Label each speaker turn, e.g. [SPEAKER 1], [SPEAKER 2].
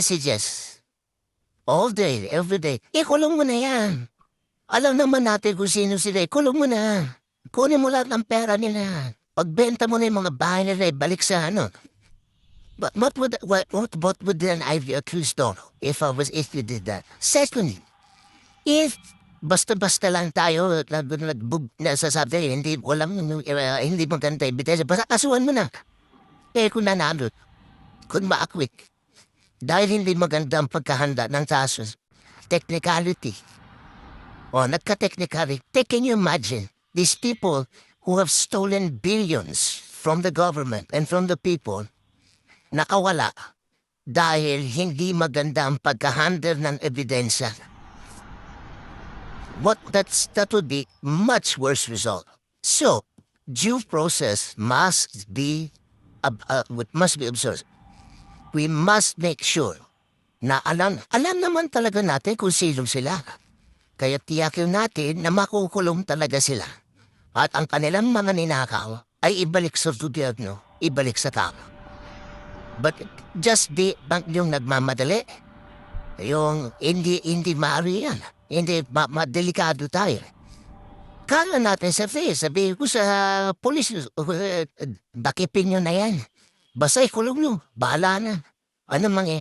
[SPEAKER 1] messages. All day, every day. Eh, kulong mo na yan. Alam naman natin kung sino sila. eh. Kulong mo na. Kunin mo lahat ng pera nila. Pagbenta mo na yung mga bahay nila, eh, balik sa ano. But what would, what, what, what would then I be accused of if I was, if you did that? Secondly, if basta-basta lang tayo, nag, nagbug, nasasabi, hindi, walang, uh, hindi mo ganito, ebidensya, basta kasuhan mo na. Eh, kung nanalo, kung maakwit, dahil hindi maganda ang pagkahanda ng kaso, technicality, o nagka-technicality, can you imagine these people who have stolen billions from the government and from the people, nakawala dahil hindi maganda ang pagkahandle ng ebidensya. What that's that would be much worse result. So, due process must be uh, what must be observed. We must make sure na alam, alam naman talaga natin kung sino sila. Kaya tiyakin natin na makukulong talaga sila. At ang kanilang mga ninakaw ay ibalik sa gobyerno, ibalik sa tao. But just di bang yung nagmamadali? Yung hindi, hindi maaari yan. Hindi, ma, madelikado tayo. Kala natin sa face, sabihin ko sa polis, uh, bakipin nyo na yan. Basta ikulong nyo, bahala na. Ano mangi?